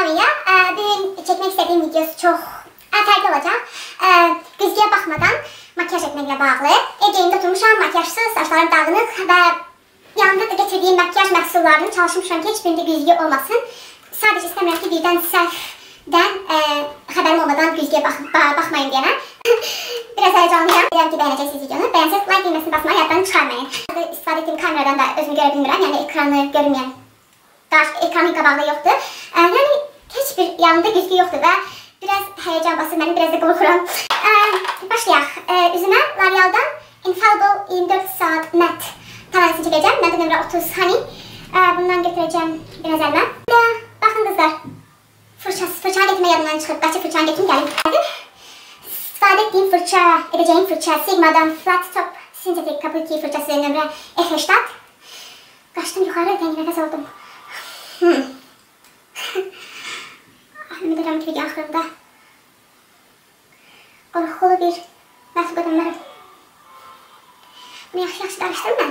Flaviya. Ə, Bu gün çəkmək istədiyim videosu çox ə, fərqli olacaq. Ə, Güzgüyə baxmadan makiyaj etməklə bağlı. Evdə oturmuşam, makiyajsız, saçlarım dağınıq və yanında da gətirdiyim makiyaj məhsullarını çalışmışam ki, heç birində güzgü olmasın. Sadəcə istəmirəm ki, birdən səhvdən ə, xəbərim olmadan güzgüyə bax ba baxmayın deyənə. Biraz həyəcanlıyam. Deyirəm ki, bəyənəcəksiniz videonu. Bəyənsəz like düyməsini basmayı yaddan çıxarmayın. İstifadə etdiyim kameradan da özümü görə bilmirəm, yəni ekranı görməyən qarşı ekranın qabağında yoxdur. Ə, yəni heç bir yanında güzgü yoxdur və biraz həyəcan basır məni, biraz da qorxuram. Ə, başlayaq. Ə, üzümə L'Oreal-dan Infallible 24 saat matte tanəsini çəkəcəm. Məndə nömrə 30 Honey. Ə, bundan götürəcəm biraz əlimə. Və baxın qızlar. Fırçası, fırçanı getirmə yadımdan çıxıb. Qaçı fırçanı getirim gəlim. İstifadə etdiyim fırça, edəcəyim fırça Sigma'dan Flat Top Synthetic Kabuki fırçası nömrə F80. Qaçdım yuxarı, təngi nəfəs aldım. Hmm. Ümid edirəm ki, axırında qorxulu bir məhsul qadınlarım. Bunu yaxşı-yaxşı qarışdırım mən.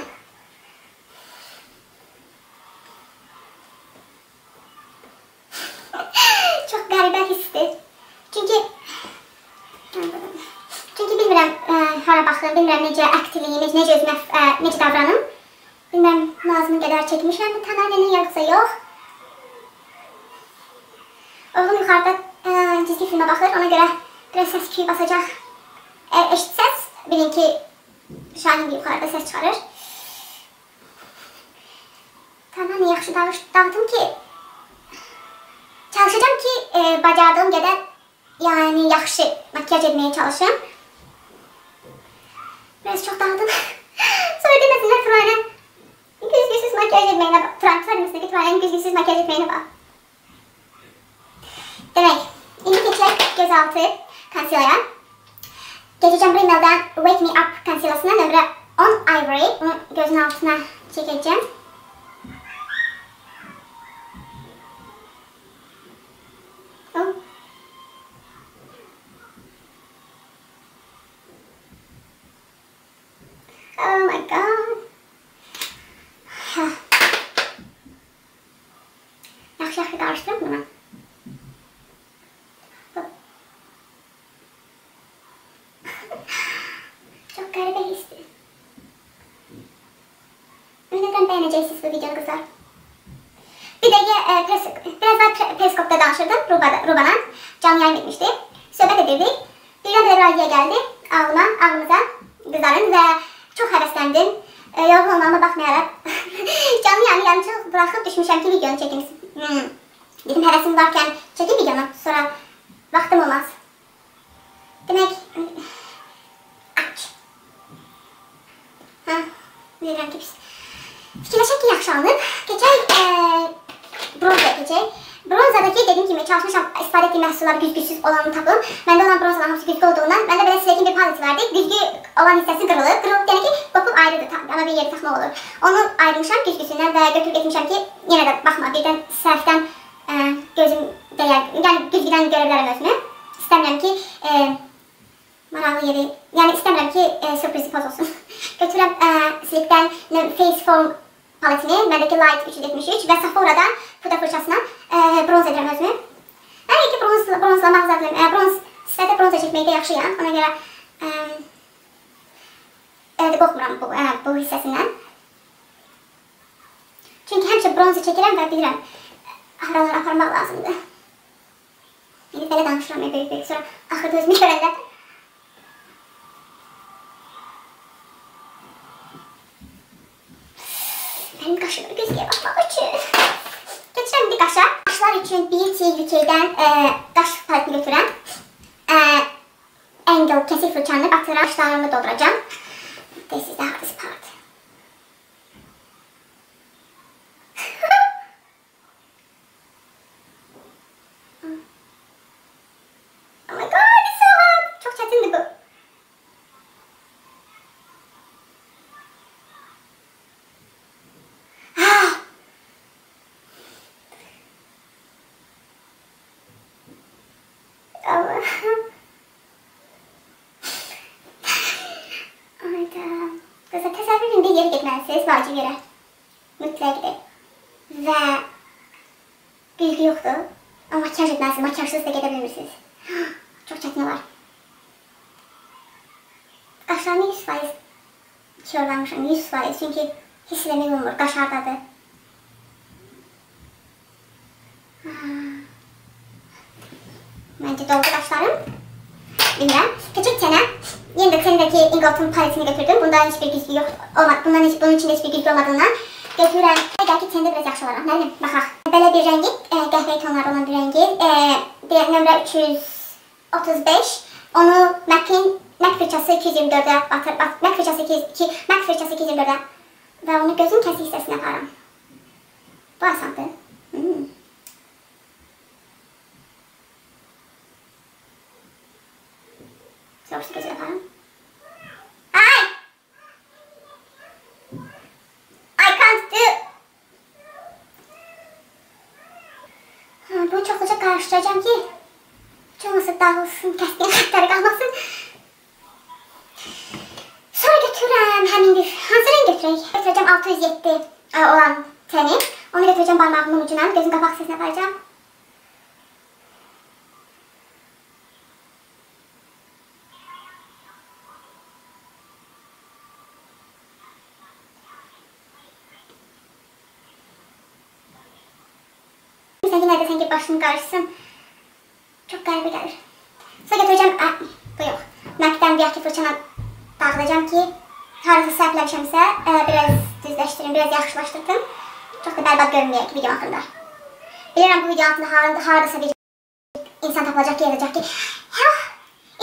Çox qəribə hissdir. Çünki Çünki bilmirəm ə, hara baxım, bilmirəm necə akt eləyim, necə özümə necə davranım. Bilmirəm lazımı qədər çəkmişəm mi tananəni yoxsa yox. Oğlum yuxarıda ə, cizgi filmə baxır, ona görə biraz səs küyü basacaq. Ə, eşitsəz, bilin ki, Şahin yuxarıda səs çıxarır. Tananı yaxşı dağıtdım ki, çalışacağım ki, ə, bacardığım qədər yani yaxşı makiyaj etmeye çalışın. Biraz çok dağıldım. Sonra demesinler Turan'ın güzgüsüz makyaj etmeyine bak. Turan söylemesindeki Turan'ın güzgüsüz makyaj etmeyine bak. Demek indicator'lık gözaltı concealer'a. Gece Jumper Wake Me Up concealer'ına numara On Ivory. Bunu gözün altına çekeceğim. Oh my god. Yaxşı-yaxşı qarışdırım bunu. Bu videonu qızlar. Bir dəqiqə e, pres, biraz da periskopda danışırdım Rubana, Rubana. Canlı yayın etmişdi. Söhbət edirdik. Birdən belə radiya gəldi ağlıma, ağlımıza qızların və çox həvəsləndim. E, yorğun olmama baxmayaraq canlı yayını yarımçıq buraxıb düşmüşəm ki, videonu çəkim. Hmm. Dedim həvəsim varkən çəkim videonu, sonra vaxtım olmaz. Demək, aç. Hə, bilirəm ki, pis. Fikirləşək ki, yaxşı alınıb. Keçək, e, bronza keçək. Bronzadakı dediyim kimi çalışmışam istifadə etdiyim məhsullar güzgüsüz olanı tapım. Məndə olan bronzaların hamısı güzgü olduğundan məndə belə siləkin bir paleti vardı. Güzgü olan hissəsi qırılıb. Qırılıb deyək ki, qopub ayrıdır. Ana bir yeri taxmaq olur. Onu ayrılmışam güzgüsündən və götürüb getmişəm ki, yenə də baxma, birdən səhvdən ə, gözüm dəyər. Yəni güzgüdən görə bilərəm özümü. İstəmirəm ki, ə, maraqlı yeri, yəni istəmirəm ki, ə, sürprizi poz olsun. Götürəm ə, silikdən Face Form paletini, məndəki Light 373 və Sephora-dan puda fırçasına ə, bronz edirəm özümü. Həqiqi ki, bronz, bronzlamaq zədliyim. Ə, bronz, sifətə bronza çəkməkdə yaxşıyam. Ona görə ə, elə də qorxmuram bu, ə, bu hissəsindən. Çünki həmişə bronza çəkirəm və bilirəm, aralara aparmaq lazımdır. İndi belə danışıram, böyük-böyük, sonra axırda özümü görəndə için bir ülkeden e, daş parkı götürən e, Engel kəsir fırçanı batıraşlarımı dolduracağım. This is the Hayda. Qıza təsəvvür indi yeri getməlisiniz vacib yerə. Mütləqdir. Və bilgi yoxdur. Ama makyaj etməlisiniz, makyajsız da gedə bilmirsiniz. Çox çətin olar. Qaşlarımı 100% çorlamışam, 100%. Çünki hiss eləmək olmur, qaş hardadır. Məncə doldu qaşlarım. Bilmirəm. Keçək sənə yenə də sənədəki Ingolton paletini götürdüm. Bunda heç bir güzgü yox, olmadı. Bundan heç, bunun içində heç bir güzgü olmadığından götürürəm. Gəl ki, səndə biraz yaxşı olaram. Nə bilim, baxaq. Belə bir rəngi, e, qəhvəyi tonlar olan bir rəngi. E, nömrə 335. Onu MAC-in MAC fırçası 224-ə batır, bat, MAC fırçası 2, MAC fırçası 224-ə və onu gözün kəsik hissəsinə aparam. Bu asandır. Hmm. Sonuçta gözü yaparım. Ay! I can't do... Bunu çokluca karıştıracağım ki çoğması dağılsın, kəskin xətləri qalmasın. Sonra götürürəm həmin bir, hansı renk götürək? Götürəcəm 607 olan təni. Onu götürəcəm barmağımın ucuna, gözün qapaq sesini aparacağım. Sanki nerede sanki başım karışsın. Çok garip gelir. Sonra götüreceğim, a, bu yok. Mac'den bir aktif fırçana dağılacağım ki harası sərfləmişəmsə e, biraz düzləşdirim, biraz yaxşılaşdırdım. Çox da bərbad görünməyək videom haqqında. Bilirəm bu video altında harada, haradasa bir insan tapılacaq ki, yazacaq ki, hə,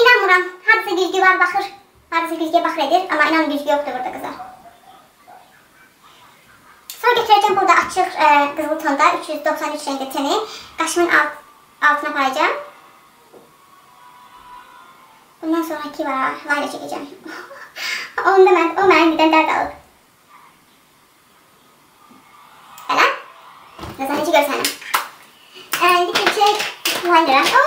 inanmıram, haradasa güzgü var, baxır, haradasa güzgüyə baxır edir, amma inanın güzgü yoxdur burada qızlar. Sonra götürəcəm burada açıq e, qızıl tonda 393 rəngli teni qaşımın alt, altına aparacağım. Bundan sonraki var, layla çəkəcəm. Onda mən, o mənim birdən dərd alıb. Elə? Nəzər necə görsənəm. E, indi keçək liner'a. Oh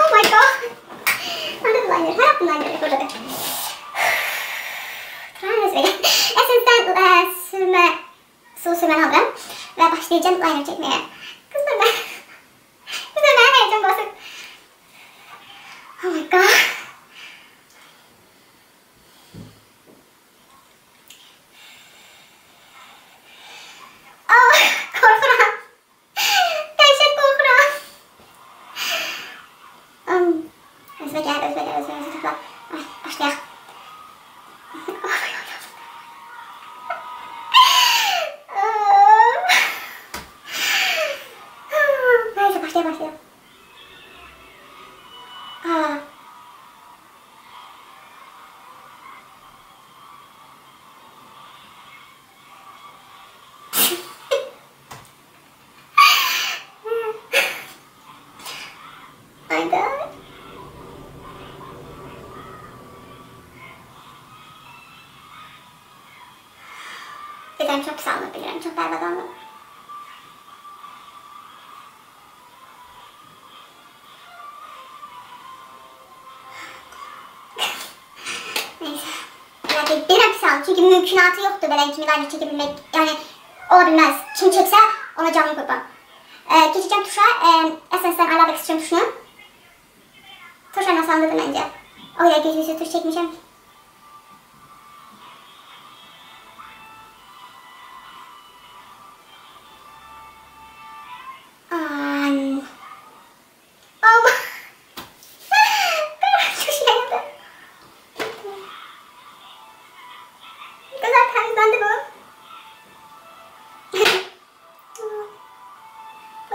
su sürmen alırım ve başlayacağım liner çekmeye. Kızlar ben... Kızlar ben. Oh my god. Oh, korkuram. Dehşet korkuram. Um. My God. Birden çok sallayabilirim, çok berbat oldu. Neyse. Yani çünkü mümkünatı yoktu böyle kimi liner çekebilmek. Yani olabilmez. Kim çekse ona canlı kurban. Ee, geçeceğim tuşa. E, Essence'den I Love Extreme tuşunu söylemesem dedim önce. Oraya köşesi tur çekmişim.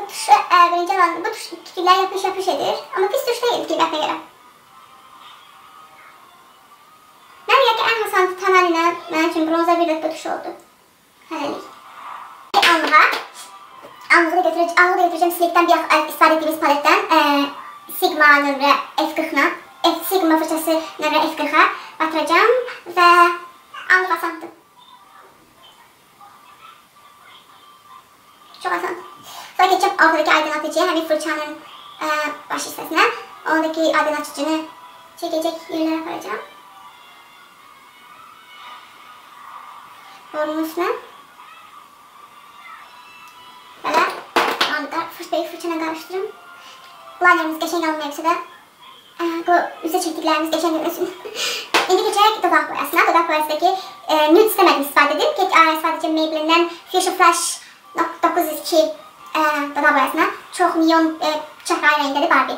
Bu tuş e, birinci alan, bu tuş fikirler yapış yapış edir. Ama pis tuş değil kıymetine göre. Ben ya ki en hasan temeline benim için bronza bir bu tuş oldu. Hələlik. Anlığa. Anlığı da götüreceğim, anlığı da götüreceğim Silik'ten bir e, istifadə etdiyimiz. E, Sigma nömrə F40'la, F Sigma fırçası nömrə F40'a batıracağım ve anlık asandı. Çok asan. Sonra geçip ortadaki aydınlatıcıya hani fırçanın e, baş hissesine oradaki aydınlatıcını çekecek yerlere koyacağım. Borunun üstüne. Böyle onda fırçayı fırçana karıştırın. Liner'ımız geçen gün olmayabilirse de e, bu üze çektiklerimiz geçen gün İndi geçerek dudak boyasına. Dudak boyasındaki e, nude istemedim ispat edeyim. Ki, sadece Maybelline'den Fuchsia Flash 902 dodaq boyasına. Çox neon e, çəhrayı rəngdədir Barbie.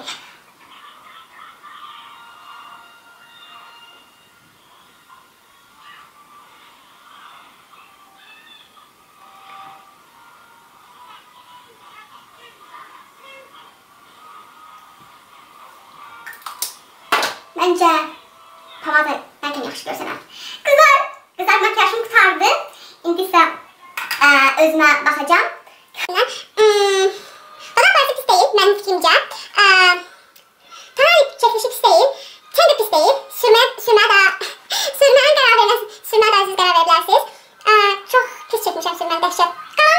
Məncə pomada bəlkə yaxşı görsənər. Qızlar, qızlar makyajım qutardı. İndi isə ə, özümə baxacağam. Hmm. Bana fazla pis değil benim fikrimce. Ee, tamamen çekilişi pis değil. Kendi pis. Sürme, sürme da, sürmenin karar verebilirsiniz. Sürme da siz karar verebilirsiniz. Çok pis çekmişim sürmen dehşet. Aa,